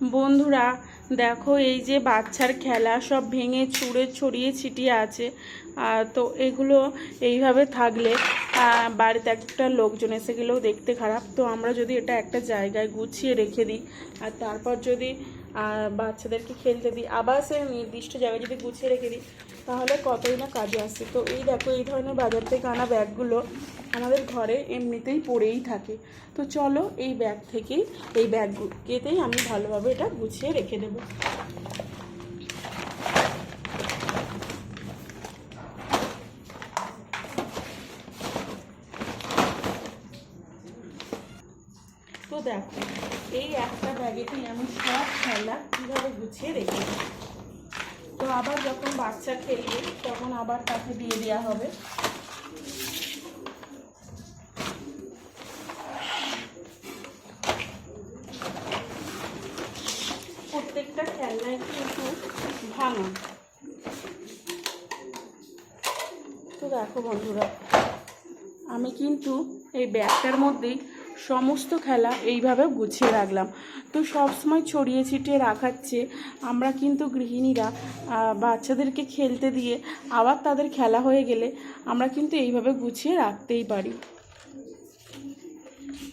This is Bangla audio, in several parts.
বন্ধুরা, দেখো এই যে বাচ্চার খেলা সব ভেঙে চুড়ে ছড়িয়ে ছিটিয়ে আছে। তো এগুলো এইভাবে থাকলে বাড়িতে একটা লোকজন এসে গেলেও দেখতে খারাপ। তো আমরা যদি এটা একটা জায়গায় গুছিয়ে রেখে দিই, আর তারপর যদি আহ, বাচ্চাদেরকে খেলতে দিই। আবার সে নির্দিষ্ট জায়গায় যদি গুছিয়ে রেখে দিই তাহলে কতই না কাজে আসছে তো এই দেখো এই ধরনের বাজার থেকে আনা ব্যাগগুলো আমাদের ঘরে এমনিতেই পড়েই থাকে। তো চলো এই ব্যাগ থেকেই এই ব্যাগকেতেই আমি ভালোভাবে এটা গুছিয়ে রেখে দেবো। দেখো, এই একটা ব্যাগেতেই আমি সব খেলা কীভাবে গুছিয়ে রেখে তো আবার যখন বাচ্চা খেলবে, তখন আবার তাকে দিয়ে দেওয়া হবে। প্রত্যেকটা খেলনায় কিন্তু ভাঙা। তো দেখো বন্ধুরা, আমি কিন্তু এই ব্যাগটার মধ্যেই সমস্ত খেলা এইভাবে গুছিয়ে রাখলাম। তো সবসময় ছড়িয়ে ছিটিয়ে রাখাচ্ছে আমরা কিন্তু গৃহিণীরা বাচ্চাদেরকে খেলতে দিয়ে আবার তাদের খেলা হয়ে গেলে আমরা কিন্তু এইভাবে গুছিয়ে রাখতেই পারি।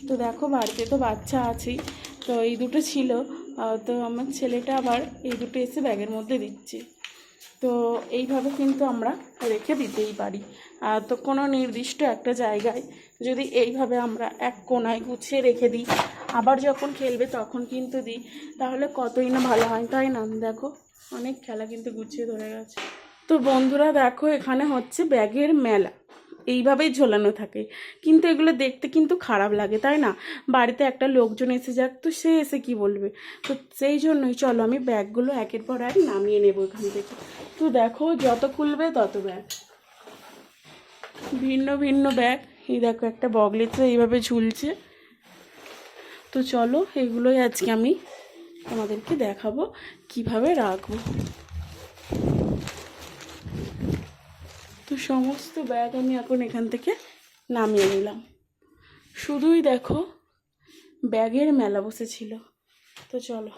তো দেখো বাড়িতে তো বাচ্চা আছেই, তো এই দুটো ছিল। তো আমার ছেলেটা আবার এই দুটো এসে ব্যাগের মধ্যে দিচ্ছে। তো এইভাবে কিন্তু আমরা রেখে দিতেই পারি। আর তো কোনো নির্দিষ্ট একটা জায়গায় যদি এইভাবে আমরা এক কোনায় গুছিয়ে রেখে দিই, আবার যখন খেলবে তখন কিন্তু দিই, তাহলে কতই না ভালো হয়, তাই না? দেখো, অনেক খেলা কিন্তু গুছিয়ে ধরে গেছে। তো বন্ধুরা, দেখো, এখানে হচ্ছে ব্যাগের মেলা। এইভাবেই ঝোলানো থাকে। কিন্তু এগুলো দেখতে কিন্তু খারাপ লাগে, তাই না? বাড়িতে একটা লোকজন এসে যাক, তো সে এসে কি বলবে? তো সেই জন্যই চলো আমি ব্যাগগুলো একের পর এক নামিয়ে নেব এখান থেকে। তো দেখো, যত খুলবে তত ব্যাগ। ভিন্ন ভিন্ন ব্যাগ। এই দেখো, একটা বগলেতে এইভাবে ঝুলছে। তো চলো, এগুলোই আজকে আমি তোমাদেরকে দেখাবো কীভাবে রাখব। সমস্ত ব্যাগ আমি এখন এখান থেকে নামিয়ে নিলাম। শুধুই দেখো ব্যাগের মেলা বসেছিল। তো চলো।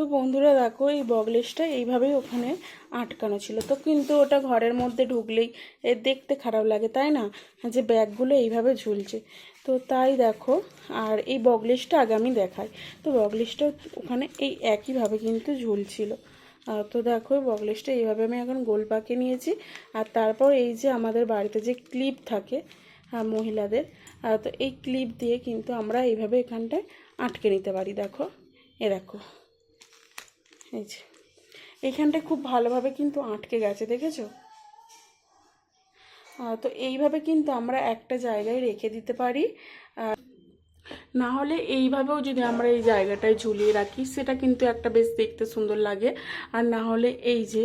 তো বন্ধুরা দেখো এই বগলেসটা এইভাবেই ওখানে আটকানো ছিল। তো কিন্তু ওটা ঘরের মধ্যে ঢুকলেই এ দেখতে খারাপ লাগে তাই না? যে ব্যাগগুলো এইভাবে ঝুলছে। তো তাই দেখো আর এই বগলেসটা আগে আমি দেখাই। তো বগলেসটা ওখানে এই একইভাবে কিন্তু ঝুলছিল। তো দেখো বগলেসটা এইভাবে আমি এখন গোল পাকে নিয়েছি। আর তারপর এই যে আমাদের বাড়িতে যে ক্লিপ থাকে আহ, মহিলাদের তো এই ক্লিপ দিয়ে কিন্তু আমরা এইভাবে এখানটায় আটকে নিতে পারি। দেখো এ দেখো। এই যে। এখানটা খুব ভালোভাবে কিন্তু আটকে গেছে, দেখেছ? তো এইভাবে কিন্তু আমরা একটা জায়গায় রেখে দিতে পারি। না হলে এইভাবেও যদি আমরা এই জায়গাটায় ঝুলিয়ে রাখি, সেটা কিন্তু একটা বেশ দেখতে সুন্দর লাগে। আর না হলে এই যে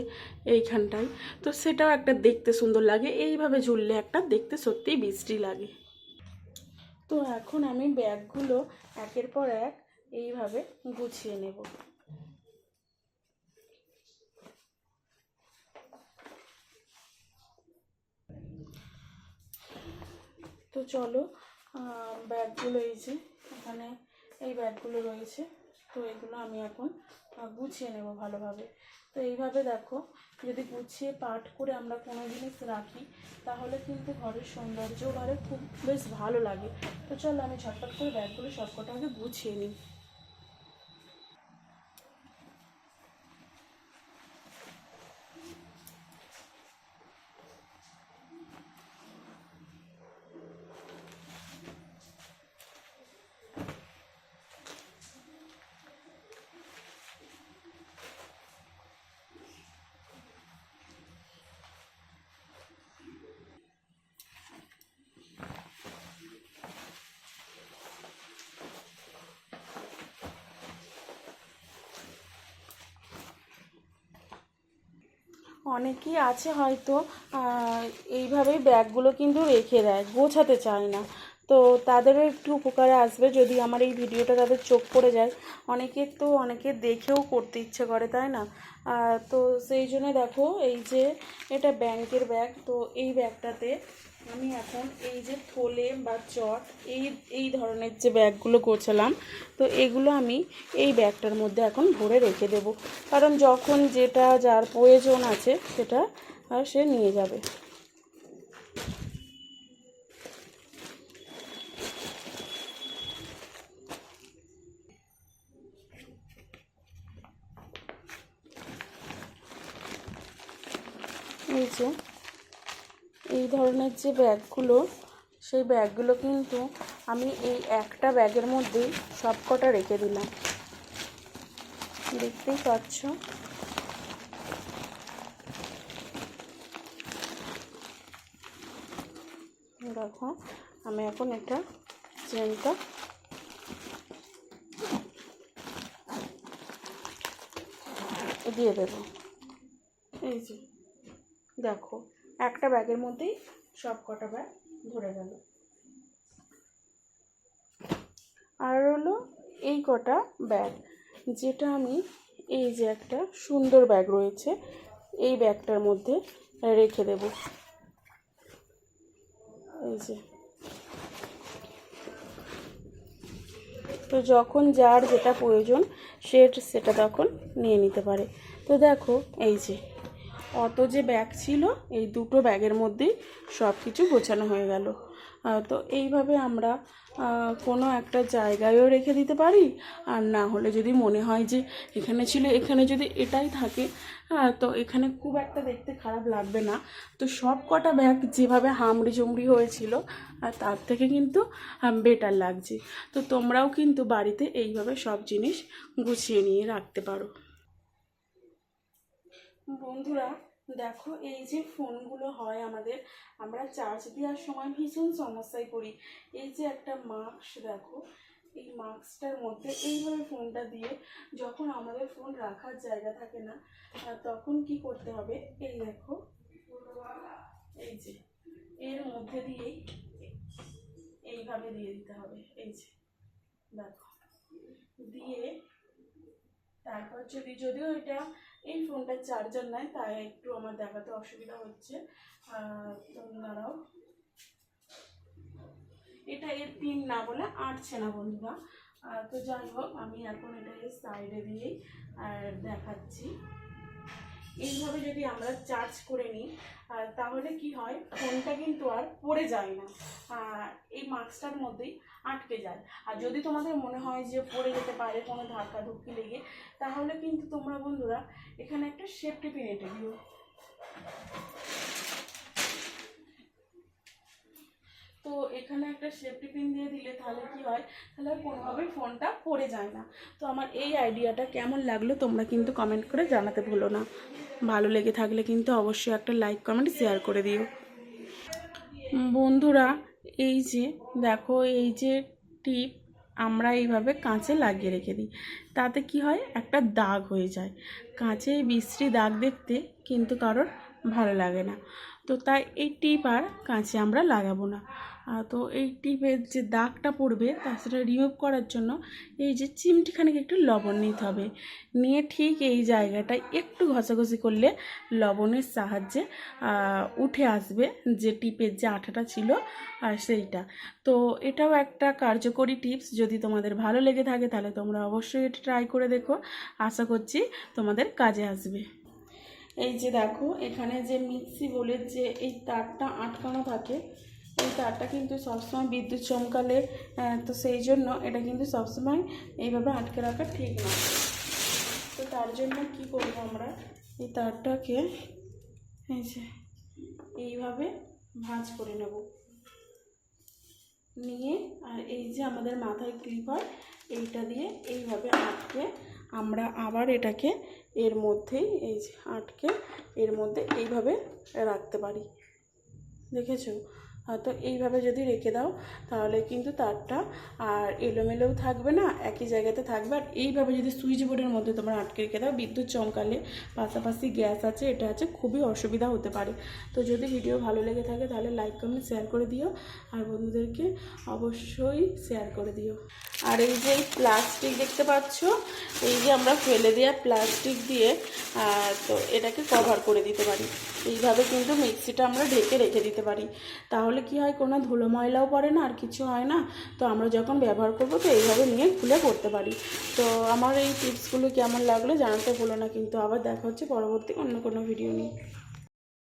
এইখানটায়, তো সেটাও একটা দেখতে সুন্দর লাগে। এইভাবে ঝুললে একটা দেখতে সত্যিই বৃষ্টি লাগে। তো এখন আমি ব্যাগগুলো একের পর এক এইভাবে গুছিয়ে নেব। তো চলো ব্যাগগুলো এই যে, এখানে এই ব্যাগগুলো রয়েছে। তো এগুলো আমি এখন গুছিয়ে নেব ভালোভাবে। তো এইভাবে দেখো, যদি গুছিয়ে পাঠ করে আমরা কোনো জিনিস রাখি, তাহলে কিন্তু ঘরের সৌন্দর্য ঘরে খুব বেশ ভালো লাগে। তো চলো, আমি ঝটপট করে ব্যাগগুলো সবকটা আগে গুছিয়ে নিই। অনেকেই আছে হয়তো এইভাবেই ব্যাগগুলো কিন্তু রেখে দেয়, গোছাতে চায় না। তো তাদেরও একটু উপকারে আসবে যদি আমার এই ভিডিওটা তাদের চোখ পড়ে যায়। অনেকে তো অনেকে দেখেও করতে ইচ্ছে করে, তাই না? তো সেই জন্য দেখো, এই যে এটা ব্যাংকের ব্যাগ, তো এই ব্যাগটাতে আমি এখন এই যে থলে বা চট, এই এই ধরনের যে ব্যাগগুলো গোছালাম, তো এগুলো আমি এই ব্যাগটার মধ্যে এখন ভরে রেখে দেব। কারণ যখন যেটা যার প্রয়োজন আছে, সেটা সে নিয়ে যাবে। এই যে এই ধরনের যে ব্যাগগুলো, সেই ব্যাগগুলো কিন্তু আমি এই একটা ব্যাগের মধ্যেই সব কটা রেখে দিলাম। দেখতেই পাচ্ছ? দেখো, আমি এখন এটা চেনটা দিয়ে দেবো। এই যে, দেখো। একটা ব্যাগের মধ্যেই সব কটা ব্যাগ ধরে গেল। আর হলো এই কটা ব্যাগ, যেটা আমি এই যে একটা সুন্দর ব্যাগ রয়েছে, এই ব্যাগটার মধ্যে রেখে দেব। এই যে। তো যখন যার যেটা প্রয়োজন, সে সেটা তখন নিয়ে নিতে পারে। তো দেখো, এই যে। অত যে ব্যাগ ছিল, এই দুটো ব্যাগের মধ্যেই সব কিছু গোছানো হয়ে গেল। তো এইভাবে আমরা কোনো একটা জায়গায়ও রেখে দিতে পারি। আর না হলে যদি মনে হয় যে এখানে ছিল, এখানে যদি এটাই থাকে তো এখানে খুব একটা দেখতে খারাপ লাগবে না। তো সব কটা ব্যাগ যেভাবে হামড়ি জমড়ি হয়েছিল আর তার থেকে কিন্তু বেটার লাগছে। তো তোমরাও কিন্তু বাড়িতে এইভাবে সব জিনিস গুছিয়ে নিয়ে রাখতে পারো। বন্ধুরা দেখো, এই যে ফোনগুলো হয় আমাদের, আমরা চার্জ দেওয়ার সময় ভীষণ সমস্যায় পড়ি। এই যে একটা মাস্ক দেখো, এই মাস্কটার মধ্যে এইভাবে ফোনটা দিয়ে যখন আমাদের ফোন রাখার জায়গা থাকে না তখন কি করতে হবে? এই দেখো, এই যে, এর মধ্যে দিয়েই এইভাবে দিয়ে দিতে হবে। এই যে, দেখো, দিয়ে তারপর যদি, যদিও এটা এই ফোনটার চার্জার নাই, তাই একটু আমার দেখাতে অসুবিধা হচ্ছে। দাঁড়াও। এটা এর পিন না বলে আটছে না বন্ধুরা। তো যাই হোক, আমি এখন এটা সাইডে দিয়েই, আর দেখাচ্ছি। এইভাবে যদি আমরা চার্জ করে নিই তাহলে কি হয়? ফোনটা কিন্তু আর পড়ে যায় না। এই মাস্কটার মধ্যেই আটকে যায়। আর যদি তোমাদের মনে হয় যে পড়ে যেতে পারে কোনো ধাক্কা ধুক্কি লেগে, তাহলে কিন্তু তোমরা বন্ধুরা এখানে একটা সেফটি পিন এঁটে দিও তো এখানে একটা সেফটি পিন দিয়ে দিলে তাহলে কি হয়? তাহলে কোনোভাবেই ফোনটা পড়ে যায় না। তো আমার এই আইডিয়াটা কেমন লাগল তোমরা কিন্তু কমেন্ট করে জানাতে ভুলো না। ভালো লেগে থাকলে কিন্তু অবশ্যই একটা লাইক কমেন্ট শেয়ার করে দিও। বন্ধুরা, এই যে দেখো, এই যে টিপ আমরা এইভাবে কাঁচে লাগিয়ে রেখে দিই। তাতে কি হয়? একটা দাগ হয়ে যায়। কাঁচে বিশ্রী দাগ দেখতে কিন্তু কারোর ভালো লাগে না। তো তাই এই টিপ আর কাঁচে আমরা লাগাবো না। তো এই টিপের যে দাগটা পড়বে তা সেটা রিমুভ করার জন্য এই যে চিমটিখানিক একটু লবণ নিতে হবে। নিয়ে ঠিক এই জায়গাটায় একটু ঘষাঘষি করলে লবণের সাহায্যে উঠে আসবে যে টিপের যে আঠাটা ছিল আর সেইটা। তো এটাও একটা কার্যকরী টিপস। যদি তোমাদের ভালো লেগে থাকে তাহলে তোমরা অবশ্যই এটা ট্রাই করে দেখো। আশা করছি তোমাদের কাজে আসবে। এই যে দেখো, এখানে যে মিক্সি বলে যে এই তারটা আটকানো থাকে এই তারটা কিন্তু সবসময় বিদ্যুৎ চমকালে তো সেই জন্য এটা কিন্তু সবসময় এইভাবে আটকে রাখা ঠিক না। তো তার জন্য কি করব আমরা? এই তারটাকে এই যে এইভাবে ভাঁজ করে নেব। নিয়ে আর এই যে আমাদের মাথায় ক্লিপ হয় এইটা দিয়ে এইভাবে আটকে আমরা আবার এটাকে এর মধ্যেই, এই যে আটকে এর মধ্যে এইভাবে রাখতে পারি। দেখেছ? তো এইভাবে যদি রেখে দাও, তাহলে কিন্তু তারটা আর এলোমেলোও থাকবে না, একই জায়গাতে থাকবে। আর এইভাবে যদি সুইচ বোর্ডের মধ্যে তোমরা আটকে রেখে দাও, বিদ্যুৎ চমকালে পাশাপাশি গ্যাস আছে, এটা আছে, খুবই অসুবিধা হতে পারে। তো যদি ভিডিও ভালো লেগে থাকে, তাহলে লাইক কমেন্ট শেয়ার করে দিও। আর বন্ধুদেরকে অবশ্যই শেয়ার করে দিও। আর এই যে প্লাস্টিক দেখতে পাচ্ছ, এই যে আমরা ফেলে দেওয়া প্লাস্টিক দিয়ে তো এটাকে কভার করে দিতে পারি। এইভাবে কিন্তু মিক্সিটা আমরা ঢেকে রেখে দিতে পারি। তাহলে কি হয়, কোনো ধুলো ময়লাও পড়ে না, আর কিছু হয় না? তো আমরা যখন ব্যবহার করব, তো এইভাবে নিয়ে খুলে করতে পারি। তো আমার এই টিপসগুলো কেমন লাগল জানাতে ভুলো না, কিন্তু আবার দেখা হচ্ছে পরবর্তী অন্য কোনো ভিডিও নিয়ে।